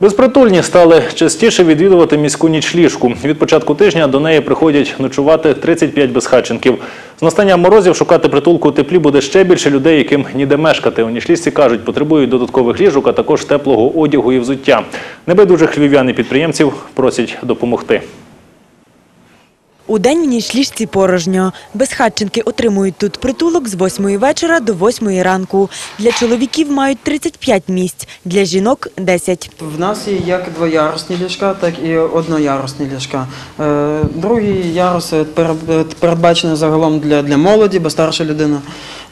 Безпритульні стали частіше відвідувати міську нічліжку. Від початку тижня до неї приходять ночувати 35 безхатченків. З настанням морозів шукати притулку у теплі буде ще більше людей, яким ніде мешкати. У нічліжці кажуть, потребують додаткових ліжок, а також теплого одягу і взуття. Небайдужих львів'ян підприємців просять допомогти. У день в нічліжці порожньо. Безхатченки отримують тут притулок з 8 вечора до 8 ранку. Для чоловіків мають 35 місць, для жінок – 10. В нас є як двоярусні ліжка, так і одноярусні ліжка. Е, Другий ярус передбачений загалом для, для молоді, бо старша людина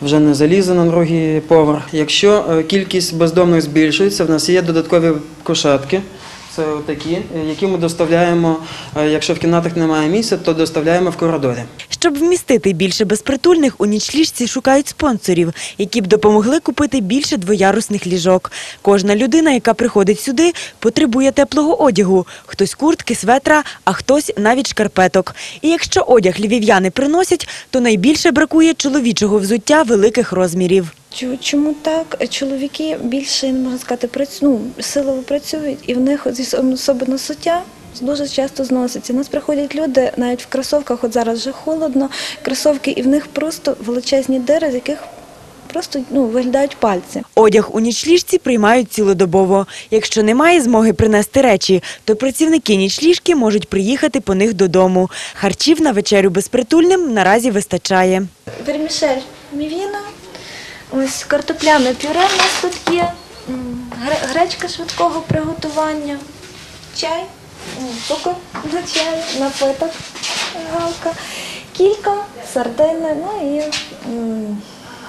вже не залізе на другий поверх. Якщо е, кількість бездомних збільшується, в нас є додаткові кушетки. Це такі, які ми доставляємо, е, якщо в кімнатах немає місця, то доставляємо в коридорі. Щоб вмістити більше безпритульних, у нічліжці шукають спонсорів, які б допомогли купити більше двоярусних ліжок. Кожна людина, яка приходить сюди, потребує теплого одягу. Хтось куртки, светра, а хтось навіть шкарпеток. І якщо одяг львів'яни приносять, то найбільше бракує чоловічого взуття великих розмірів. Чому так? Чоловіки більше, не можна сказати, працю, ну, силово працюють, і в них особливо суття дуже часто зноситься. У нас приходять люди навіть в кросовках, от зараз вже холодно, кросовки, і в них просто величезні дири, з яких просто ну, виглядають пальці. Одяг у нічліжці приймають цілодобово. Якщо немає змоги принести речі, то працівники нічліжки можуть приїхати по них додому. Харчів на вечерю безпритульним наразі вистачає. Вермішель мівіна, ось картопляне пюре у нас тут є, гречка швидкого приготування, чай, цукор до чаю, напиток, галка, кілька, сардини, ну і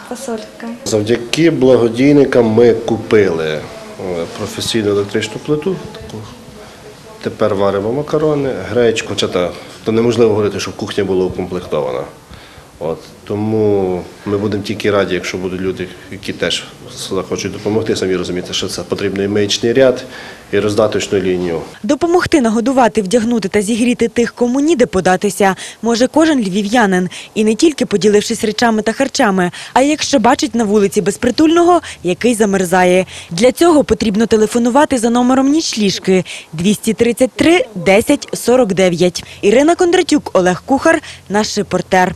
фасолька. Завдяки благодійникам ми купили е, професійну електричну плиту. Тепер варимо макарони, гречку. То неможливо говорити, щоб кухня була укомплектована. От, тому ми будемо тільки раді, якщо будуть люди, які теж захочуть допомогти, самі розумієте, що це потрібно і маячний ряд, і роздаточну лінію. Допомогти нагодувати, вдягнути та зігріти тих, кому ніде податися, може кожен львів'янин. І не тільки поділившись речами та харчами, а якщо бачить на вулиці безпритульного, який замерзає. Для цього потрібно телефонувати за номером нічліжки 233 10 49. Ірина Кондратюк, Олег Кухар, наш репортер.